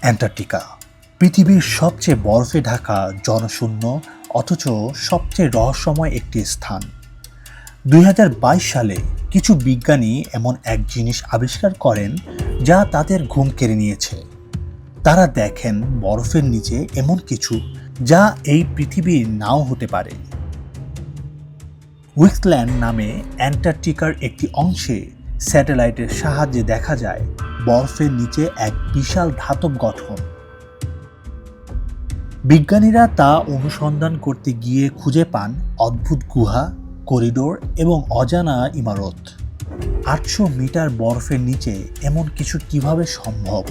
Antarctica. পৃথিবীর সবচেয়ে বরফে ঢাকা জনশূন্য, অথচ সবচেয়ে রহস্যময় একটি স্থান। দুই হাজার বাইশ সালে কিছু বিজ্ঞানী এমন এক জিনিস আবিষ্কার করেন, যা তাদের ঘুম কেড়ে নিয়েছে। তারা দেখেন বরফের নিচে এমন কিছু, যা এই পৃথিবীর নাও হতে পারে। উইকল্যান্ড নামে অ্যান্টার্কটিকার একটি অংশে স্যাটেলাইটের সাহায্যে দেখা যায় বরফের নিচে এক বিশাল ধাতব গঠন। বিজ্ঞানীরা তা অনুসন্ধান করতে গিয়ে খুঁজে পান অদ্ভুত গুহা, করিডোর এবং অজানা ইমারত। আটশো মিটার বরফের নিচে এমন কিছু কীভাবে সম্ভব?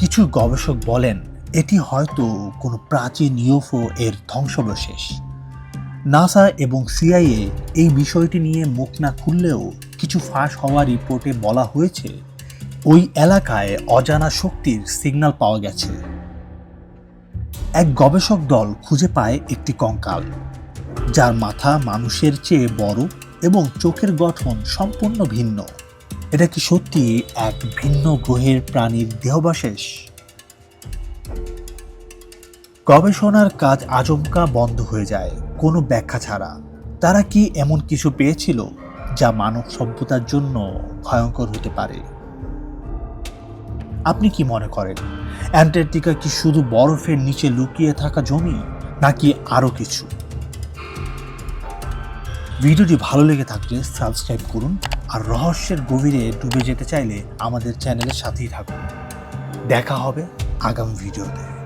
কিছু গবেষক বলেন, এটি হয়তো কোনো প্রাচীন ইউফো এর ধ্বংসাবশেষ। নাসা এবং সিআইএ এই বিষয়টি নিয়ে মুখ না খুললেও কিছু ফাঁস হওয়া রিপোর্টে বলা হয়েছে, ওই এলাকায় অজানা শক্তির সিগন্যাল পাওয়া গেছে। এক গবেষক দল খুঁজে পায় একটি কঙ্কাল, যার মাথা মানুষের চেয়ে বড় এবং চোখের গঠন সম্পূর্ণ ভিন্ন। এটা কি সত্যি এক ভিন্ন গ্রহের প্রাণীর দেহবাশেষ? গবেষণার কাজ আচমকা বন্ধ হয়ে যায়, কোনো ব্যাখ্যা ছাড়া। তারা কি এমন কিছু পেয়েছিল? যা মানব সভ্যতার জন্য ভয়ঙ্কর হতে পারে। আপনি কি মনে করেন, অ্যান্টার্কটিকা কি শুধু বরফের নিচে লুকিয়ে থাকা জমি, নাকি আরও কিছু? ভিডিওটি ভালো লেগে থাকলে সাবস্ক্রাইব করুন আর রহস্যের গভীরে ডুবে যেতে চাইলে আমাদের চ্যানেলের সাথেই থাকুন। দেখা হবে আগামী ভিডিওতে।